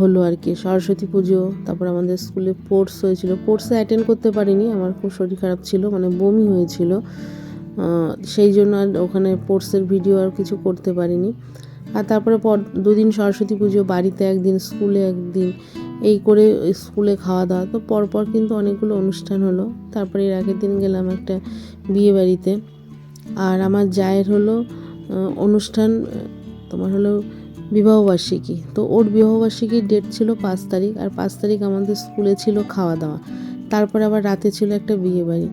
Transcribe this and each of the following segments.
হলো আর কি, সরস্বতী পুজো, তারপর আমাদের স্কুলে স্পোর্টস হয়েছিল। স্পোর্টসে অ্যাটেন্ড করতে পারিনি, আমার খুব শরীর খারাপ ছিল মানে বমি হয়েছিল। সেই জন্য আর ওখানে স্পোর্টসের ভিডিও আর কিছু করতে পারিনি। আর তারপরে পর, দুদিন সরস্বতী পুজো, বাড়িতে একদিন, স্কুলে একদিন, এই করে স্কুলে খাওয়া দাওয়া। তো পরপর কিন্তু অনেকগুলো অনুষ্ঠান হলো। তারপরে এর আগের দিন গেলাম একটা বিয়ে বাড়িতে। আর আমার জায়ের হলো অনুষ্ঠান, তোমার হলো বিবাহবার্ষিকী। তো ওর বিবাহবার্ষিকীর ডেট ছিল পাঁচ তারিখ আর পাঁচ তারিখ আমাদের স্কুলে ছিল খাওয়া দাওয়া তারপরে আবার রাতে ছিল একটা বিয়ে বাড়ি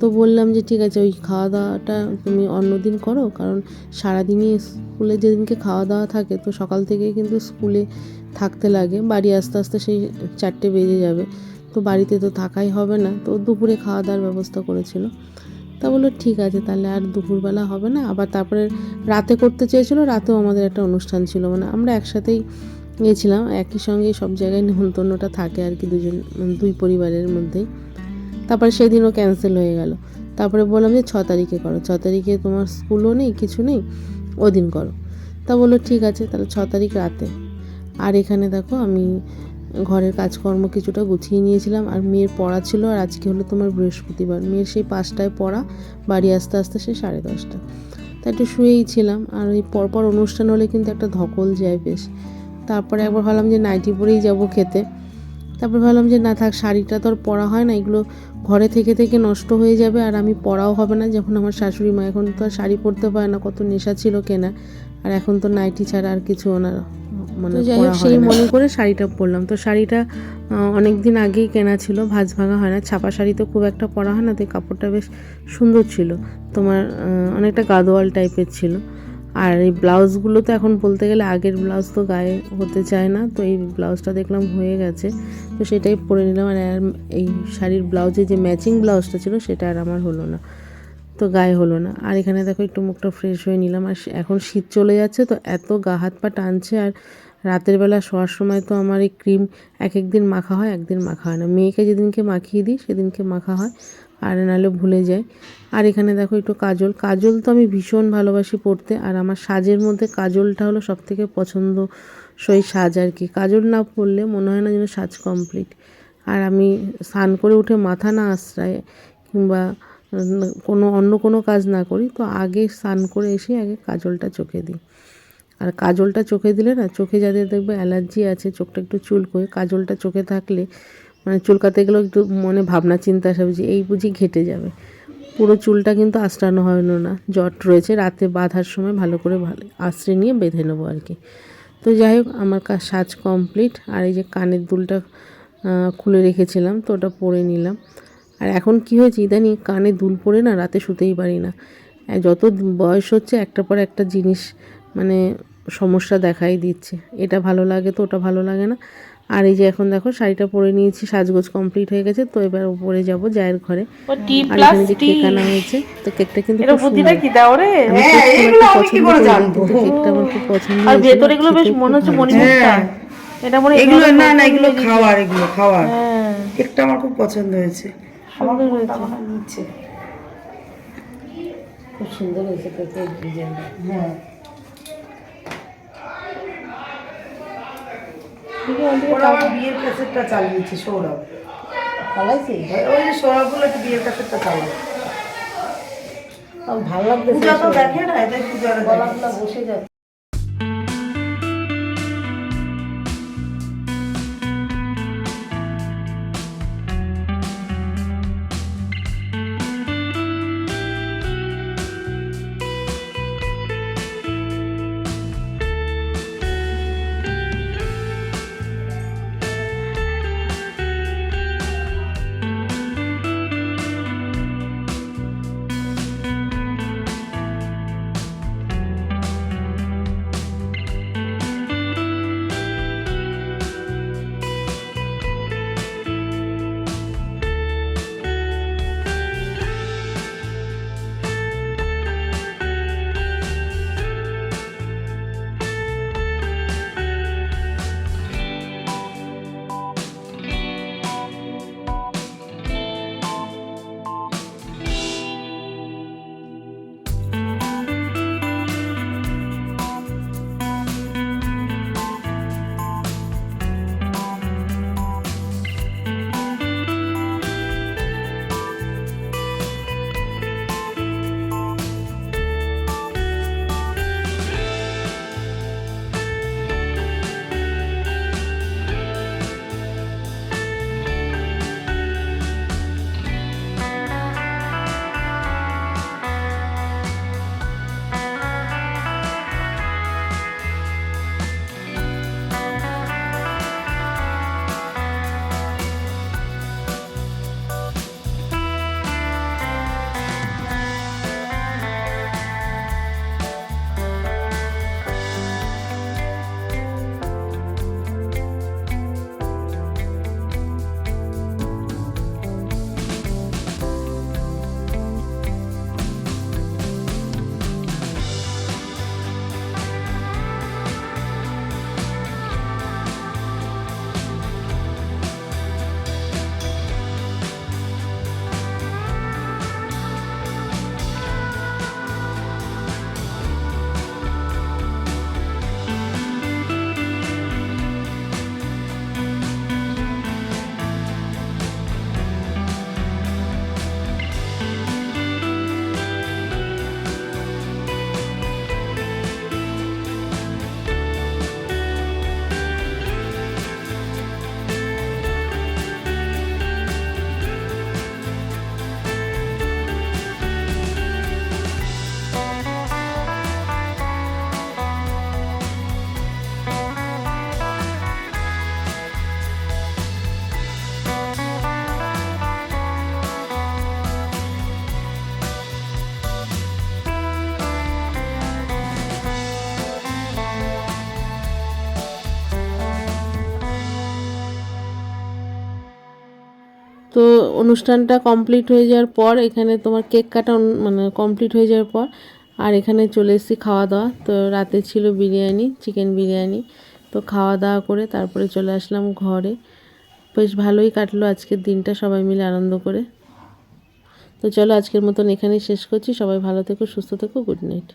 তো বললাম যে ঠিক আছে, ওই খাওয়া দাওয়াটা তুমি অন্যদিন করো কারণ সারাদিনই স্কুলে যেদিনকে খাওয়া দাওয়া থাকে তো সকাল থেকেই কিন্তু স্কুলে থাকতে লাগে। বাড়ি আস্তে আস্তে সেই চারটে বেজে যাবে। তো বাড়িতে তো থাকাই হবে না। তো দুপুরে খাওয়া দাওয়ার ব্যবস্থা করেছিল। তা বলল, ঠিক আছে তাহলে আর দুপুরবেলা হবে না। আবার তারপরে রাতে করতে চেয়েছিলো, রাতেও আমাদের একটা অনুষ্ঠান ছিল। মানে আমরা একসাথেই গিয়েছিলাম, একই সঙ্গে সব জায়গায় নিমন্ত্রণটা থাকে আর কি দুজন, দুই পরিবারের মধ্যেই তারপরে সেদিনও ক্যান্সেল হয়ে গেল। তারপরে বললাম যে, ছ তারিখে করো। ছ তারিখে তোমার স্কুলও নেই, কিছু নেই, ওদিন করো। তা বলল, ঠিক আছে, তাহলে ছ তারিখ রাতে। আর এখানে দেখো আমি ঘরের কাজকর্ম কিছুটা গুছিয়ে নিয়েছিলাম, আর মেয়ের পড়া ছিল, আর আজকে হলো তোমার বৃহস্পতিবার। মেয়ের সেই পাঁচটায় পড়া, বাড়ি আসতে আসতে সে সাড়ে দশটা। তা একটু শুয়েই ছিলাম, আর ওই পরপর অনুষ্ঠান হলে কিন্তু একটা ধকল যায় বেশ। তারপরে একবার ভাবলাম যে নাইটি পরেই যাব খেতে। তারপর ভাবলাম যে না থাক, শাড়িটা তো আর পরা হয় না, এগুলো ঘরে থেকে থেকে নষ্ট হয়ে যাবে, আর আমি পরাও হবে না। যখন আমার শাশুড়ি মা, এখন তো আর শাড়ি পরতে পারে না, কত নেশা ছিল কেনা আর এখন তো নাইটি ছাড়া আর কিছু ওনার মানে যাই হোক সেই মনে করে শাড়িটা পরলাম। তো শাড়িটা অনেক দিন আগেই কেনা ছিল ভাজ ভাঙা হয় না। ছাপা শাড়ি তো খুব একটা পরা হয় না তো কাপড়টা বেশ সুন্দর ছিল। তোমার অনেকটা গাদোয়াল টাইপের ছিল। আর এই ব্লাউজগুলো তো এখন বলতে গেলে আগের ব্লাউজ তো গায়ে হতে চায় না তো এই ব্লাউজটা দেখলাম হয়ে গেছে। তো সেটাই পরে নিলাম। আর আর এই শাড়ির ব্লাউজে যে ম্যাচিং ব্লাউজটা ছিল সেটা আর আমার হলো না। তো গায়ে হলো না। আর এখানে দেখো একটু মুখটা ফ্রেশ হয়ে নিলাম। আর এখন শীত চলে যাচ্ছে তো এত গা হাত পা টানছে। আর রাতের বেলা শোয়ার সময় তো আমার এই ক্রিম এক এক দিন মাখা হয়, একদিন মাখা হয় না। মেয়েকে যেদিনকে মাখিয়ে দিই, সেদিনকে মাখা হয়, আর নাহলে ভুলে যায় আর এখানে দেখো একটু কাজল। কাজল তো আমি ভীষণ ভালোবাসি পড়তে, আর আমার সাজের মধ্যে কাজলটা হলো সব থেকে পছন্দসই সাজ আর কি। কাজল না পরলে মনে হয় না যেন সাজ কমপ্লিট। আর আমি স্নান করে উঠে মাথা না আশ্রায় কিংবা কোনো অন্য কোনো কাজ না করি, তো আগে স্নান করে এসে আগে কাজলটা চোখে দিই। আর কাজলটা চোখে দিলে না, চোখে যাদের দেখবে অ্যালার্জি আছে, চোখটা একটু চুলকোয়, কাজলটা চোখে থাকলে মানে চুলকাতে গেলেও একটু মনে ভাবনা, চিন্তা আসবে যে এই বুঝি ঘেটে যাবে। পুরো চুলটা কিন্তু আঁচড়ানো হয় না, জট রয়েছে, রাতে বাঁধার সময় ভালো করে ভালো আশ্রে নিয়ে বেঁধে নেব আর কি। তো যাই হোক, আমার কাজ সাজ কমপ্লিট, আর এই যে কানের দুলটা খুলে রেখেছিলাম, তো ওটা পরে নিলাম। আর এখন কি হয়েছে ইদানি কানে দুল পরে না, রাতে শুতেই পারি না। যত বয়স হচ্ছে, একটার পর একটা জিনিস মানে সমস্যা দেখাই দিচ্ছে এটা ভালো লাগে তো ওটা ভালো লাগে না আর এই যে এখন দেখো শাড়িটা পরে নিয়েছি সাজগোজ কমপ্লিট হয়ে গেছে তো এবার উপরে যাব জায়ের ঘরে ও আর এখানে যে কেক আনা হয়েছে তো কেকটা কিন্তু এটা খুব সুন্দর। কি দাও রে আমি হ্যাঁ, এগুলো আমি কি পছন্দ করে করি জানব? কিন্তু কেকটা আমার খুব পছন্দ আর ভেতরে এগুলো বেশ মনে হচ্ছে। মণিমুক্তা হ্যাঁ। এটা মনে এগুলো না না এগুলো। খাওয়ার এগুলো খাওয়ার হ্যাঁ কেকটা আমার খুব পছন্দ হয়েছে আমার হয়েছে। নিচ্ছে খুব সুন্দর হয়েছে কেকের ডিজাইনটা হ্যাঁ ওরা আমার বিয়ের ক্যাসেটটা চালিয়েছে সৌরভ। ভালোইছে ওই যে সৌরভ বলে একটু বিয়ের ক্যাসেটটা চালায়। ভালো লাগবে পূজা তো দেখে না এটাই পূজা বসে যাবে তো অনুষ্ঠানটা কমপ্লিট হয়ে যাওয়ার পর এখানে তোমার কেক কাটা মানে কমপ্লিট হয়ে যাওয়ার পর আর এখানে চলে এসেছি খাওয়া দাওয়া। তো রাতে ছিল বিরিয়ানি চিকেন বিরিয়ানি। তো খাওয়া দাওয়া করে তারপরে চলে আসলাম ঘরে। বেশ ভালোই কাটলো আজকের দিনটা, সবাই মিলে আনন্দ করে। তো চলো আজকের মতন এখানেই শেষ করছি। সবাই ভালো থেকো, সুস্থ থেকো গুড নাইট